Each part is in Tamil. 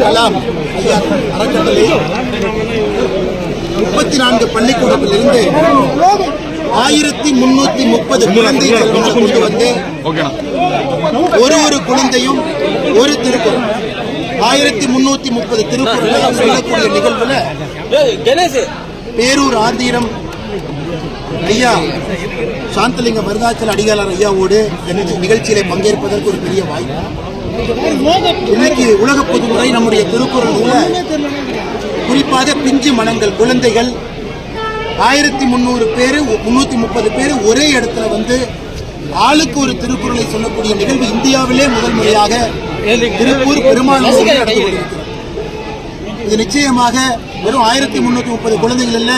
கலாம் அறக்கட்டளை. முப்பத்தி நான்கு பள்ளிக்கூடத்திலிருந்து ஆயிரத்தி முன்னூத்தி முப்பது குழந்தைகள் கொண்டு வந்து ஒரு ஒரு குழந்தையும் ஒரு திருக்குறள் ஆயிரத்தி முன்னூத்தி முப்பது திருக்குறளை சொல்லக்கூடிய நிகழ்வுல பேரூர் ஆந்திரம் ஐயா சாந்தலிங்க மருதாச்சல அடிகாலர் ஐயாவோடு நிகழ்ச்சியில பங்கேற்பதற்கு ஒரு பெரிய வாய்ப்பு. இன்னைக்கு உலக பொதுமுறை நம்முடைய திருக்குறள்ல குறிப்பாக பிஞ்சு மனங்கள் குழந்தைகள் ஆயிரத்தி முந்நூறு பேர் முன்னூத்தி முப்பது பேர் ஒரே இடத்துல வந்து ஆளுக்கு ஒரு திருக்குறளை சொல்லக்கூடிய நிகழ்வு இந்தியாவிலே முதல் முறையாக திருப்பூர் பெருமாள் இது நிச்சயமாக வெறும் ஆயிரத்தி முன்னூத்தி முப்பது குழந்தைகள் இல்ல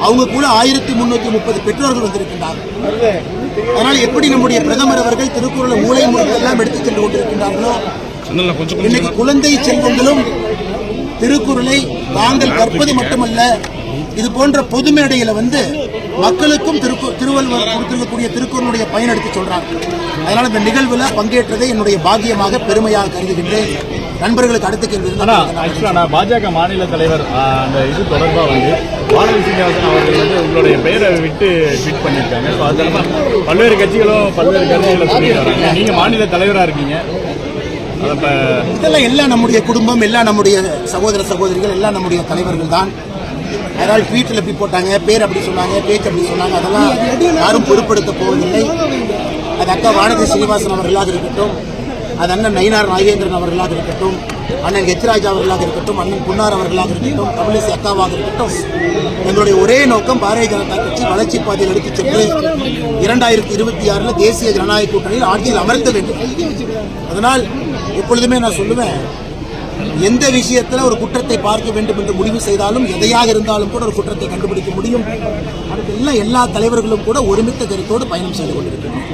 அவங்க கூட ஆயிரத்தி முன்னூத்தி முப்பது பெற்றோர்கள் வந்திருக்கின்றார்கள். அதனால் எப்படி நம்முடைய பிரதமர் அவர்கள் திருக்குறளை மூளை முறையெல்லாம் எடுத்துச் சென்று கொண்டிருக்கின்றார்களோ இன்னைக்கு குழந்தை செல்வங்களும் திருக்குறளை தாங்கள் கற்பது மட்டுமல்ல இது போன்ற பொது மேடையில வந்து மக்களுக்கும் திருக்கு திருவள்ளுவர் கொடுத்திருக்கக்கூடிய திருக்குறளுடைய பயன் எடுத்து சொல்றாங்க. அதனால இந்த நிகழ்வுல பங்கேற்றதை என்னுடைய பாக்கியமாக பெருமையாக கருதுகின்றேன். நண்பர்களுக்கு அடுத்த கேள்வி பாஜக மாநில தலைவர் அந்த இது தொடர்பா வந்து வானதி சீனிவாசன் அவர்கள் வந்து உங்களுடைய பெயரை விட்டு ட்வீட் பண்ணியிருக்காங்க. ஸோ அது பல்வேறு கட்சிகளும் பல்வேறு கருத்துக்களை சொல்லிட்டு வராங்க. நீங்கள் மாநில தலைவராக இருக்கீங்க. இதெல்லாம் எல்லாம் நம்முடைய குடும்பம் எல்லாம் நம்முடைய சகோதர சகோதரிகள் எல்லாம் நம்முடைய தலைவர்கள் தான். அதனால் ட்வீட்டில் எப்படி போட்டாங்க பேர் அப்படி சொன்னாங்க பேச்சு அப்படி சொன்னாங்க அதெல்லாம் யாரும் பொருட்படுத்த போவதில்லை. அது அக்கா வானதி சீனிவாசன் அவர்களாக இருக்கட்டும் அது அண்ணன் நயினார் நாகேந்திரன் அவர்களாக இருக்கட்டும் அண்ணன் ஹெச்ராஜ் அவர்களாக இருக்கட்டும் அண்ணன் புன்னார் அவர்களாக இருக்கட்டும் தமிழிசை அக்காவாக இருக்கட்டும் எங்களுடைய ஒரே நோக்கம் பாரதிய ஜனதா கட்சி வளர்ச்சி பாதையில் எடுத்துச் சென்று இரண்டாயிரத்தி இருபத்தி ஆறுல தேசிய ஜனநாயக கூட்டணியில் ஆட்சியில் அமர்த்த வேண்டும். அதனால் எப்பொழுதுமே நான் சொல்லுவேன் எந்த விஷயத்துல ஒரு குற்றத்தை பார்க்க வேண்டும் என்று முடிவு செய்தாலும் எதையாக இருந்தாலும் கூட ஒரு குற்றத்தை கண்டுபிடிக்க முடியும். அதுக்கெல்லாம் எல்லா தலைவர்களும் கூட ஒருமித்த கருத்தோடு பயணம் செய்து கொண்டிருக்கிறார்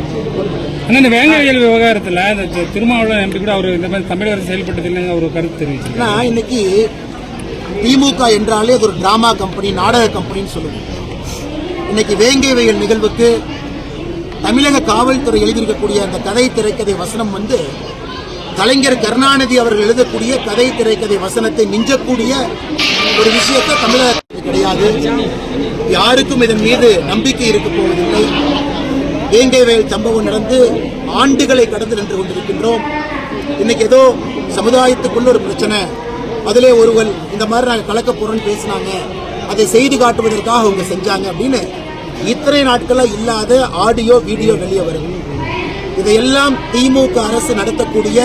இந்த வேங்கையல் விவகாரத்துல இந்த திருமாவளவன் எம்பி கூட அவர் இந்த மாதிரி தமிழக அரசு செயல்பட்டது இல்லைங்க ஒரு கருத்து தெரிவிச்சிருக்காரு. ஆனா இன்னைக்கு திமுக என்றாலே அது ஒரு டிராமா கம்பெனி நாடக கம்பெனின்னு சொல்லுவோம். இன்னைக்கு வேங்கை வயல் நிகழ்வுக்கு தமிழக காவல்துறை எழுதியிருக்கக்கூடிய அந்த கதை திரைக்கதை வசனம் வந்து கலைஞர் கருணாநிதி அவர்கள் எழுதக்கூடிய கதை திரைக்கதை வசனத்தை மிஞ்சக்கூடிய ஒரு விஷயத்தை தமிழகத்தில் கிடையாது. யாருக்கும் இதன் மீது நம்பிக்கை இருக்க போவதில்லை. வேங்கை வயல் சம்பவம் நடந்து ஆண்டுகளை கடந்து நின்று கொண்டிருக்கின்றோம். இன்னைக்கு ஏதோ சமுதாயத்துக்குள்ள ஒரு பிரச்சனை. அதிலே ஒருவன் இந்த மாதிரி நாங்கள் கலக்க போறோம்னு பேசினாங்க. அதை செய்து காட்டுவதற்காக அவங்க செஞ்சாங்க அப்படின்னு இத்தனை நாட்களாக இல்லாத ஆடியோ வீடியோ வெளியே வருது. இதையெல்லாம் திமுக அரசு நடத்தக்கூடிய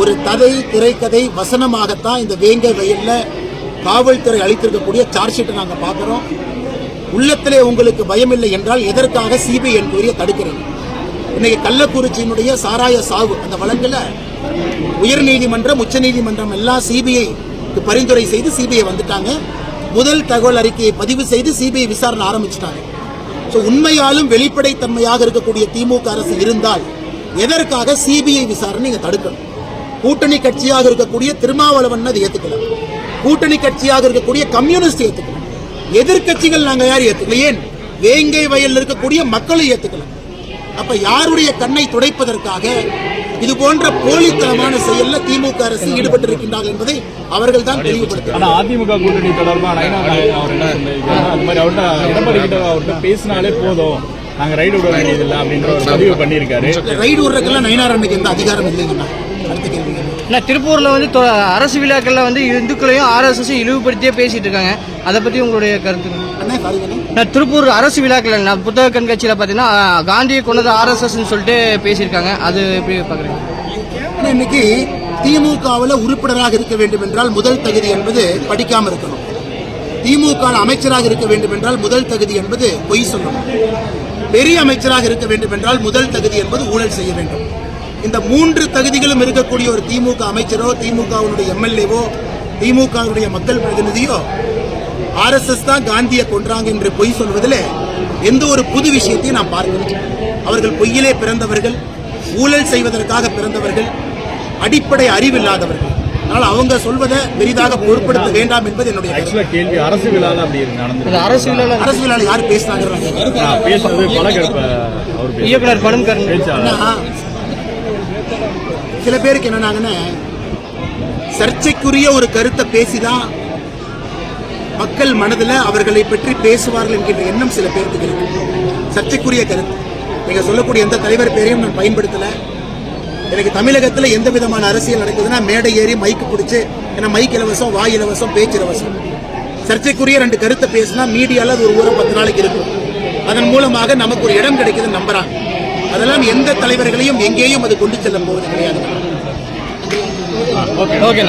ஒரு கதை திரைக்கதை வசனமாகத்தான் இந்த வேங்கை வயல்ல காவல்துறை அளித்திருக்கக்கூடிய சார்ஜ் ஷீட்டை நாங்கள் பார்க்குறோம். உள்ளத்திலே உங்களுக்கு பயமில்லை என்றால் எதற்காக சிபிஐ என்கொயரியை தடுக்கிறது? இன்னைக்கு கள்ளக்குறிச்சியினுடைய சாராய சாவு அந்த வழக்கில் உயர்நீதிமன்றம் உச்சநீதிமன்றம் எல்லாம் சிபிஐ பரிந்துரை செய்து சிபிஐ வந்துட்டாங்க. முதல் தகவல் அறிக்கையை பதிவு செய்து சிபிஐ விசாரணை ஆரம்பிச்சிட்டாங்க. ஸோ உண்மையாலும் வெளிப்படைத்தன்மையாக இருக்கக்கூடிய திமுக அரசு இருந்தால் எதற்காக சிபிஐ விசாரணை நீங்கள் தடுக்கணும்? கூட்டணி கட்சியாக இருக்கக்கூடிய திருமாவளவன் அதை ஏற்றுக்கலாம் கூட்டணி கட்சியாக இருக்கக்கூடிய கம்யூனிஸ்ட் ஏற்றுக்கலாம் எதிர்க்கட்சிகள் நாங்கள் யார் ஏத்துக்கல. ஏன்? வேங்கை வயல்ல இருக்கக்கூடிய மக்களை ஏற்றுக்கலாம் அப்ப யாருடைய கண்ணை துடைப்பதற்காக இது போன்ற போலித்தனமான செயல்ல திமுக அரசு ஈடுபட்டிருக்கின்றார்கள் என்பதை அவர்கள் தான் தெளிவுபடுத்த ஆனா அதிமுக கூட்டணி தொடர்பா நயனா நாயகன் அவர் என்ன சொல்லியிருக்காரு அந்த மாதிரி அவர்கிட்ட எடப்பாடி கிட்ட அவர்கிட்ட பேசினாலே போதும். நாங்க ரைடு விட வேண்டியதில்லை அப்படின்ற ஒரு பதிவு பண்ணியிருக்காரு. ரைடு விடுறதுக்கெல்லாம் நயினார் அன்னைக்கு எந்த அதிகாரம் இல்லைங்கண்ணா. நான் திருப்பூர்ல வந்து அரசு விழாக்கள்ல வந்து இந்துக்களையும் ஆர்எஸ்எஸ் இழிவுபடுத்தியே பேசிட்டு இருக்காங்க. அதை பத்தி உங்களுடைய கருத்து நான் திருப்பூர் அரசு விழாக்கள் நான் புத்தக கண்காட்சியில பாத்தீங்கன்னா அஹ், காந்தியை கொண்டது ஆர்எஸ்எஸ் சொல்லிட்டு பேசியிருக்காங்க. அது எப்படி பாக்குறீங்க? ஆனா இன்னைக்கு திமுகவில் உறுப்பினராக இருக்க வேண்டும் என்றால் முதல் தகுதி என்பது படிக்காம இருக்கணும். திமுக அமைச்சராக இருக்க வேண்டும் என்றால் முதல் தகுதி என்பது பொய் சொல்லணும். பெரிய அமைச்சராக இருக்க வேண்டும் என்றால் முதல் தகுதி என்பது ஊழல் செய்ய வேண்டும். இந்த மூன்று தகுதிகளும் இருக்கக்கூடிய ஒரு திமுக அமைச்சரோ திமுகவினுடைய எம்எல்ஏவோ திமுகவினுடைய மக்கள் பிரதிநிதியோ ஆர்எஸ்எஸ் தான் காந்தியை கொன்றாங்க என்று பொய் சொல்வதில் எந்த ஒரு புது விஷயத்தையும் நான் பார்க்கிறேன் அவர்கள் பொய்யிலே பிறந்தவர்கள் ஊழல் செய்வதற்காக பிறந்தவர்கள் அடிப்படை அறிவில்லாதவர்கள் அதனால் அவங்க சொல்வதை பெரிதாக பொருட்படுத்த வேண்டாம் என்பது என்னுடைய கேள்வி அரசு விழால அப்படி அரசு விழால அரசு விழாவில் யார் பேசினாங்க. இயக்குனர் பேச்சாளர். சில பேருக்கு என்னன்னாங்கன்னு சர்ச்சைக்குரிய ஒரு கருத்தை பேசிதான் மக்கள் மனதில் அவர்களை பற்றி பேசுவார்கள் என்கின்ற எண்ணம் சில பேருக்கு இருக்கு. சர்ச்சைக்குரிய கருத்து. நீங்கள் சொல்லக்கூடிய எந்த தலைவர் பேரையும் நான் பயன்படுத்தலை. எனக்கு தமிழகத்தில் எந்த விதமான அரசியல் நடக்குதுன்னா மேடை ஏறி மைக்கு பிடிச்சி ஏன்னா மைக் இலவசம் வாய் இலவசம் பேச்சு இலவசம். சர்ச்சைக்குரிய ரெண்டு கருத்தை பேசினா மீடியாவில் அது ஒரு ஊரம் பத்து நாளைக்கு இருக்கும். அதன் மூலமாக நமக்கு ஒரு இடம் கிடைக்குதுன்னு நம்புறாங்க. அதெல்லாம் எந்த தலைவர்களையும் எங்கேயும் அது கொண்டு செல்ல போவது கிடையாது. ஓகே